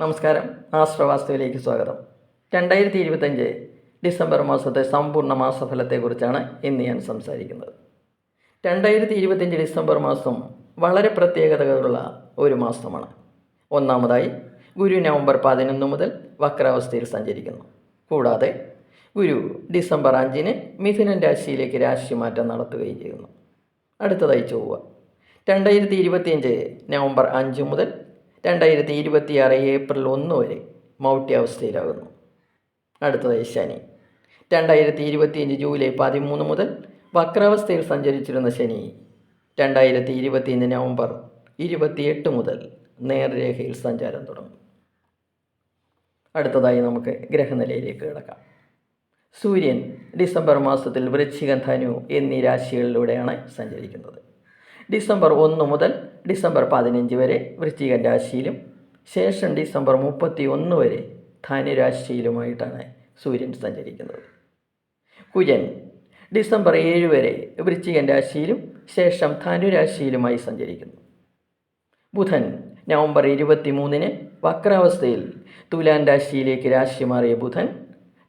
നമസ്കാരം. ആശ്രവാസ്തുവിലേക്ക് സ്വാഗതം. രണ്ടായിരത്തി ഇരുപത്തഞ്ച് ഡിസംബർ മാസത്തെ സമ്പൂർണ മാസഫലത്തെക്കുറിച്ചാണ് ഇന്ന് ഞാൻ സംസാരിക്കുന്നത്. രണ്ടായിരത്തി ഇരുപത്തഞ്ച് ഡിസംബർ മാസം വളരെ പ്രത്യേകതകളുള്ള ഒരു മാസമാണ്. ഒന്നാമതായി ഗുരു നവംബർ പതിനൊന്ന് മുതൽ വക്രാവസ്ഥയിൽ സഞ്ചരിക്കുന്നു. കൂടാതെ ഗുരു ഡിസംബർ അഞ്ചിന് മിഥുനൻ രാശിയിലേക്ക് രാശിമാറ്റം നടത്തുകയും ചെയ്യുന്നു. അടുത്തതായി ചൊവ്വ. രണ്ടായിരത്തി ഇരുപത്തിയഞ്ച് നവംബർ അഞ്ച് മുതൽ രണ്ടായിരത്തി ഇരുപത്തിയാറ് ഏപ്രിൽ ഒന്ന് വരെ മൗട്യാവസ്ഥയിലാകുന്നു അടുത്തതായി ശനി. രണ്ടായിരത്തി ഇരുപത്തിയഞ്ച് ജൂലൈ പതിമൂന്ന് മുതൽ വക്രാവസ്ഥയിൽ സഞ്ചരിച്ചിരുന്ന ശനി. രണ്ടായിരത്തി ഇരുപത്തിയഞ്ച് നവംബർ ഇരുപത്തിയെട്ട് മുതൽ നേർരേഖയിൽ സഞ്ചാരം തുടങ്ങും. അടുത്തതായി നമുക്ക് ഗ്രഹനിലയിലേക്ക് കിടക്കാം. സൂര്യൻ ഡിസംബർ മാസത്തിൽ വൃശ്ചികം ധനു എന്നീ രാശികളിലൂടെയാണ് സഞ്ചരിക്കുന്നത്. ഡിസംബർ ഒന്ന് മുതൽ ഡിസംബർ പതിനഞ്ച് വരെ വൃശ്ചിക രാശിയിലും ശേഷം ഡിസംബർ മുപ്പത്തി ഒന്ന് വരെ ധനുരാശിയിലുമായിട്ടാണ് സൂര്യൻ സഞ്ചരിക്കുന്നത്. കുജൻ ഡിസംബർ ഏഴ് വരെ വൃശ്ചികൻ രാശിയിലും ശേഷം ധനുരാശിയിലുമായി സഞ്ചരിക്കുന്നു. ബുധൻ നവംബർ ഇരുപത്തി മൂന്നിന് വക്രാവസ്ഥയിൽ തുലാൻ രാശിയിലേക്ക് രാശി മാറിയ ബുധൻ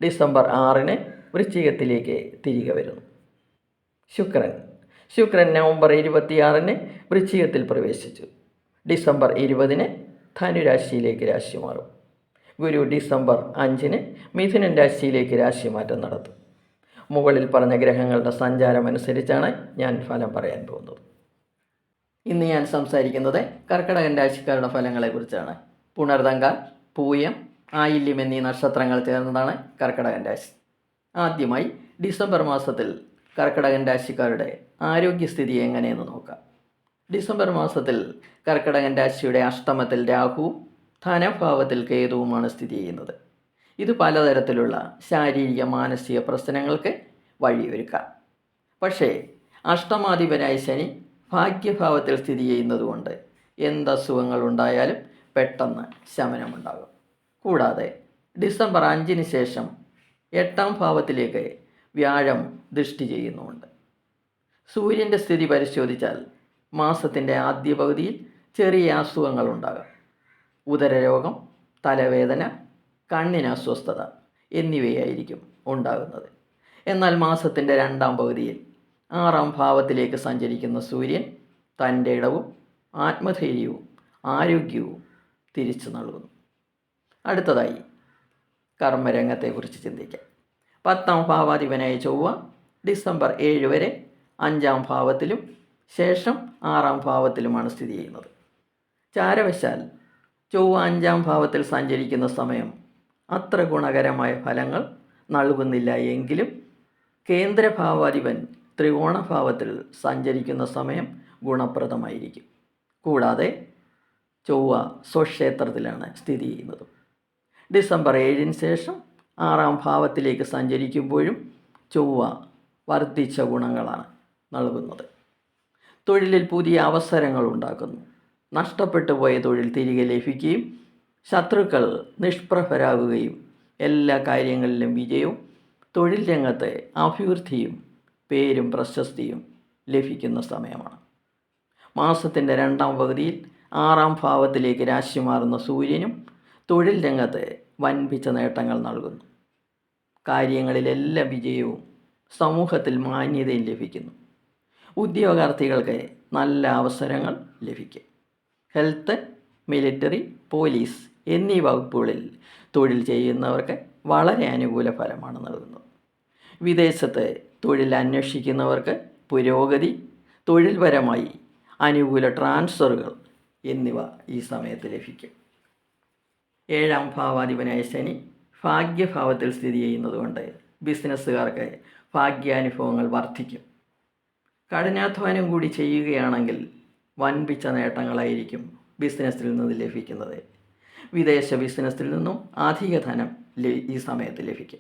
ഡിസംബർ ആറിന് വൃശ്ചികത്തിലേക്ക് തിരികെ വരുന്നു. ശുക്രൻ ശുക്രൻ നവംബർ ഇരുപത്തിയാറിന് വൃശ്ചികത്തിൽ പ്രവേശിച്ചു. ഡിസംബർ ഇരുപതിന് ധനുരാശിയിലേക്ക് രാശി മാറും. ഗുരു ഡിസംബർ അഞ്ചിന് മിഥുനൻ രാശിയിലേക്ക് രാശി രാശിമാറ്റം നടത്തും. മുകളിൽ പറഞ്ഞ ഗ്രഹങ്ങളുടെ സഞ്ചാരം അനുസരിച്ചാണ് ഞാൻ ഫലം പറയാൻ പോകുന്നത്. ഇന്ന് ഞാൻ സംസാരിക്കുന്നത് കർക്കിടകൻ രാശിക്കാരുടെ ഫലങ്ങളെക്കുറിച്ചാണ് പുണർതങ്ക പൂയം ആയില്യം എന്നീ നക്ഷത്രങ്ങൾ ചേർന്നതാണ് കർക്കിടകൻ രാശി. ആദ്യമായി ഡിസംബർ മാസത്തിൽ കർക്കിടകൻ രാശിക്കാരുടെ ആരോഗ്യസ്ഥിതി എങ്ങനെയെന്ന് നോക്കാം. ഡിസംബർ മാസത്തിൽ കർക്കിടകൻ രാശിയുടെ അഷ്ടമത്തിൽ രാഹുവും ധനഭാവത്തിൽ കേതുവുമാണ് സ്ഥിതി ചെയ്യുന്നത്. ഇത് പലതരത്തിലുള്ള ശാരീരിക മാനസിക പ്രശ്നങ്ങൾക്ക് വഴിയൊരുക്കാം. പക്ഷേ അഷ്ടമാധിപനായ ശനി ഭാഗ്യഭാവത്തിൽ സ്ഥിതി ചെയ്യുന്നതുകൊണ്ട് എന്ത് അസുഖങ്ങൾ ഉണ്ടായാലും പെട്ടെന്ന് ശമനമുണ്ടാകും. കൂടാതെ ഡിസംബർ അഞ്ചിന് ശേഷം എട്ടാം ഭാവത്തിലേക്ക് വ്യാഴം ദൃഷ്ടി ചെയ്യുന്നുമുണ്ട്. സൂര്യന്റെ സ്ഥിതി പരിശോധിച്ചാൽ മാസത്തിന്റെ ആദ്യ പകുതിയിൽ ചെറിയ അസുഖങ്ങൾ ഉണ്ടാകാം. ഉദരരോഗം തലവേദന കണ്ണിന് അസ്വസ്ഥത എന്നിവയായിരിക്കും ഉണ്ടാകുന്നത്. എന്നാൽ മാസത്തിന്റെ രണ്ടാം പകുതിയിൽ ആറാം ഭാവത്തിലേക്ക് സഞ്ചരിക്കുന്ന സൂര്യൻ തന്റെ ഇടവും ആത്മധൈര്യവും ആരോഗ്യവും തിരിച്ചു നൽകുന്നു. അടുത്തതായി കർമ്മരംഗത്തെക്കുറിച്ച് ചിന്തിക്കാം. പത്താം ഭാവാധിപനായ ചൊവ്വ ഡിസംബർ ഏഴ് വരെ അഞ്ചാം ഭാവത്തിലും ശേഷം ആറാം ഭാവത്തിലുമാണ് സ്ഥിതി ചെയ്യുന്നത്. ചാരവശാൽ ചൊവ്വ അഞ്ചാം ഭാവത്തിൽ സഞ്ചരിക്കുന്ന സമയം അത്ര ഗുണകരമായ ഫലങ്ങൾ നൽകുന്നില്ല എങ്കിലും കേന്ദ്രഭാവാധിപൻ ത്രികോണഭാവത്തിൽ സഞ്ചരിക്കുന്ന സമയം ഗുണപ്രദമായിരിക്കും. കൂടാതെ ചൊവ്വ സ്വക്ഷേത്രത്തിലാണ് സ്ഥിതി ചെയ്യുന്നത്. ഡിസംബർ ഏഴിന് ശേഷം ആറാം ഭാവത്തിലേക്ക് സഞ്ചരിക്കുമ്പോഴും ചൊവ്വ വർദ്ധിച്ച ഗുണങ്ങളാണ് നൽകുന്നത്. തൊഴിലിൽ പുതിയ അവസരങ്ങൾ ഉണ്ടാക്കുന്നു. നഷ്ടപ്പെട്ടു പോയ തൊഴിൽ തിരികെ ലഭിക്കുകയും ശത്രുക്കൾ നിഷ്പ്രഭരാകുകയും എല്ലാ കാര്യങ്ങളിലും വിജയവും തൊഴിൽ രംഗത്തെ അഭിവൃദ്ധിയും പേരും പ്രശസ്തിയും ലഭിക്കുന്ന സമയമാണ്. മാസത്തിന്റെ രണ്ടാം പകുതിയിൽ ആറാം ഭാവത്തിലേക്ക് രാശി മാറുന്ന സൂര്യനും തൊഴിൽ രംഗത്ത് വൻപിച്ച നേട്ടങ്ങൾ നൽകുന്നു. കാര്യങ്ങളിലെല്ലാം വിജയവും സമൂഹത്തിൽ മാന്യതയും ലഭിക്കുന്നു. ഉദ്യോഗാർത്ഥികൾക്ക് നല്ല അവസരങ്ങൾ ലഭിക്കും. ഹെൽത്ത് മിലിറ്ററി പോലീസ് എന്നീ വകുപ്പുകളിൽ തൊഴിൽ ചെയ്യുന്നവർക്ക് വളരെ അനുകൂല ഫലമാണ് നൽകുന്നത്. വിദേശത്ത് തൊഴിൽ അന്വേഷിക്കുന്നവർക്ക് പുരോഗതി തൊഴിൽപരമായി അനുകൂല ട്രാൻസ്ഫറുകൾ എന്നിവ ഈ സമയത്ത് ലഭിക്കും. ഏഴാം ഭാവാധിപനായ ശനി ഭാഗ്യഭാവത്തിൽ സ്ഥിതി ചെയ്യുന്നതുകൊണ്ട് ബിസിനസ്സുകാർക്ക് ഭാഗ്യാനുഭവങ്ങൾ വർദ്ധിക്കും. കഠിനാധ്വാനം കൂടി ചെയ്യുകയാണെങ്കിൽ വൻപിച്ച നേട്ടങ്ങളായിരിക്കും ബിസിനസ്സിൽ നിന്ന് ലഭിക്കുന്നത്. വിദേശ ബിസിനസ്സിൽ നിന്നും അധിക ധനം ഈ സമയത്ത് ലഭിക്കും.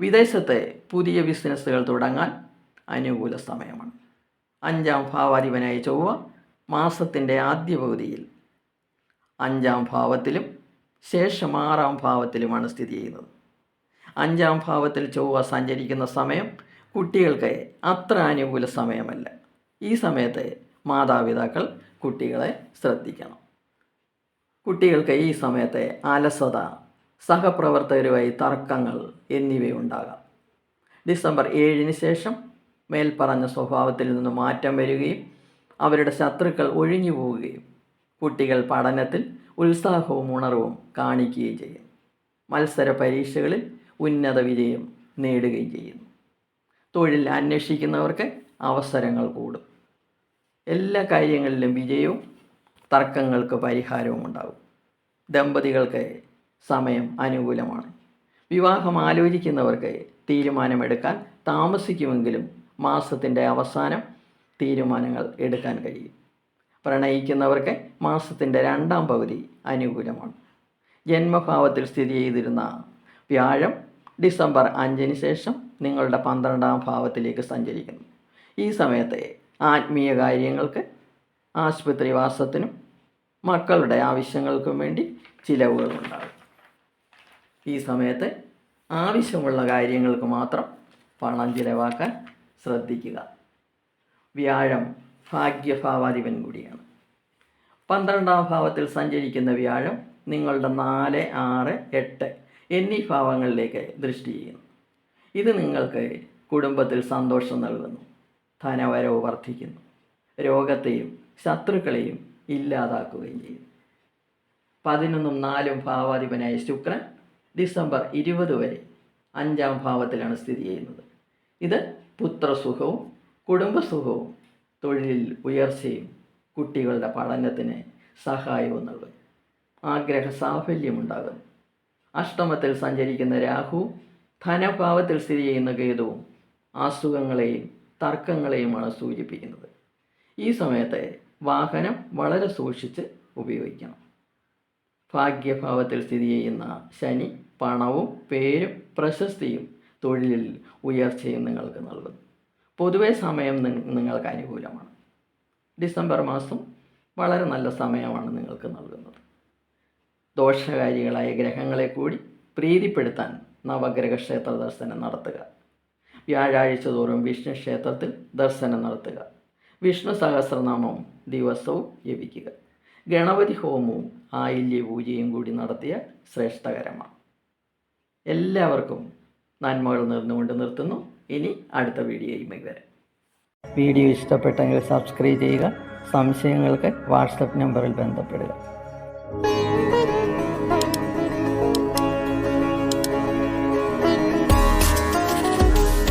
വിദേശത്തെ പുതിയ ബിസിനസ്സുകൾ തുടങ്ങാൻ അനുകൂല സമയമാണ്. അഞ്ചാം ഭാവാധിപനായ ചൊവ്വ മാസത്തിന്റെ ആദ്യ പകുതിയിൽ അഞ്ചാം ഭാവത്തിലും ശേഷം ആറാം ഭാവത്തിലുമാണ് സ്ഥിതി ചെയ്യുന്നത്. അഞ്ചാം ഭാവത്തിൽ ചൊവ്വ സഞ്ചരിക്കുന്ന സമയം കുട്ടികൾക്ക് അത്ര അനുകൂല സമയമല്ല. ഈ സമയത്ത് മാതാപിതാക്കൾ കുട്ടികളെ ശ്രദ്ധിക്കണം. കുട്ടികൾക്ക് ഈ സമയത്തെ അലസത സഹപ്രവർത്തകരുമായി തർക്കങ്ങൾ എന്നിവയുണ്ടാകാം. ഡിസംബർ ഏഴിന് ശേഷം മേൽപ്പറഞ്ഞ സ്വഭാവത്തിൽ നിന്ന് മാറ്റം വരികയും അവരുടെ ശത്രുക്കൾ ഒഴിഞ്ഞു പോവുകയും കുട്ടികൾ പഠനത്തിൽ ഉത്സാഹവും ഉണർവും കാണിക്കുകയും ചെയ്യും. മത്സര പരീക്ഷകളിൽ ഉന്നത വിജയം നേടുകയും ചെയ്യുന്നു. തൊഴിൽ അന്വേഷിക്കുന്നവർക്ക് അവസരങ്ങൾ കൂടും. എല്ലാ കാര്യങ്ങളിലും വിജയവും തർക്കങ്ങൾക്ക് പരിഹാരവും ഉണ്ടാകും. ദമ്പതികൾക്ക് സമയം അനുകൂലമാണ്. വിവാഹം ആലോചിക്കുന്നവർക്ക് തീരുമാനമെടുക്കാൻ താമസിക്കുമെങ്കിലും മാസത്തിന്റെ അവസാനം തീരുമാനങ്ങൾ എടുക്കാൻ കഴിയും. പ്രണയിക്കുന്നവർക്ക് മാസത്തിന്റെ രണ്ടാം പകുതി അനുകൂലമാണ്. ജന്മഭാവത്തിൽ സ്ഥിതി ചെയ്തിരുന്ന വ്യാഴം ഡിസംബർ അഞ്ചിന് ശേഷം നിങ്ങളുടെ പന്ത്രണ്ടാം ഭാവത്തിലേക്ക് സഞ്ചരിക്കുന്നു. ഈ സമയത്തെ ആത്മീയ കാര്യങ്ങൾക്ക് ആശുപത്രിവാസത്തിനും മക്കളുടെ ആവശ്യങ്ങൾക്കും വേണ്ടി ചിലവുകളുണ്ടാകും. ഈ സമയത്ത് ആവശ്യമുള്ള കാര്യങ്ങൾക്ക് മാത്രം പണം ചിലവാക്കാൻ ശ്രദ്ധിക്കുക. വ്യാഴം ഭാഗ്യഭാവാധിപൻ കൂടിയാണ്. പന്ത്രണ്ടാം ഭാവത്തിൽ സഞ്ചരിക്കുന്ന വ്യാഴം നിങ്ങളുടെ നാല് ആറ് എട്ട് എന്നീ ഭാവങ്ങളിലേക്ക് ദൃഷ്ടി ചെയ്യുന്നു. ഇത് നിങ്ങൾക്ക് കുടുംബത്തിൽ സന്തോഷം നൽകുന്നു ധനവരവ് വർദ്ധിക്കുന്നു രോഗത്തെയും ശത്രുക്കളെയും ഇല്ലാതാക്കുകയും ചെയ്യുന്നു പതിനൊന്നും നാലും ഭാവാധിപനായ ശുക്രൻ ഡിസംബർ ഇരുപത് വരെ അഞ്ചാം ഭാവത്തിലാണ് സ്ഥിതി ചെയ്യുന്നത്. ഇത് പുത്രസുഖവും കുടുംബസുഖവും തൊഴിലിൽ ഉയർച്ചയും കുട്ടികളുടെ പഠനത്തിന് സഹായവും നൽകും. ആഗ്രഹ സാഫല്യമുണ്ടാകും അഷ്ടമത്തിൽ സഞ്ചരിക്കുന്ന രാഹു ധനഭാവത്തിൽ സ്ഥിതി ചെയ്യുന്ന കേതുവും അസുഖങ്ങളെയും തർക്കങ്ങളെയുമാണ് സൂചിപ്പിക്കുന്നത്. ഈ സമയത്ത് വാഹനം വളരെ സൂക്ഷിച്ച് ഉപയോഗിക്കണം. ഭാഗ്യഭാവത്തിൽ സ്ഥിതി ചെയ്യുന്ന ശനി പണവും പേരും പ്രശസ്തിയും തൊഴിലിൽ ഉയർച്ചയും നിങ്ങൾക്ക് നൽകുന്നു പൊതുവെ സമയം നിങ്ങൾക്ക് അനുകൂലമാണ്. ഡിസംബർ മാസം വളരെ നല്ല സമയമാണ് നിങ്ങൾക്ക് നൽകുന്നത്. ദോഷകാരികളായ ഗ്രഹങ്ങളെ കൂടി പ്രീതിപ്പെടുത്താൻ നവഗ്രഹ ക്ഷേത്ര ദർശനം നടത്തുക. വ്യാഴാഴ്ച തോറും വിഷ്ണു ക്ഷേത്രത്തിൽ ദർശനം നടത്തുക. വിഷ്ണു സഹസ്രനാമം ദിവസവും ജപിക്കുക. ഗണപതി ഹോമവും ആയില്യ പൂജയും കൂടി നടത്തിയ ശ്രേഷ്ഠകരമാണ്. എല്ലാവർക്കും നന്മകൾ നേർന്നുകൊണ്ട് നിർത്തുന്നു. ഇനി അടുത്ത വീഡിയോയുമായി വരാം. വീഡിയോ ഇഷ്ടപ്പെട്ടെങ്കിൽ സബ്സ്ക്രൈബ് ചെയ്യുക സംശയങ്ങൾക്ക് വാട്സപ്പ് നമ്പറിൽ ബന്ധപ്പെടുക.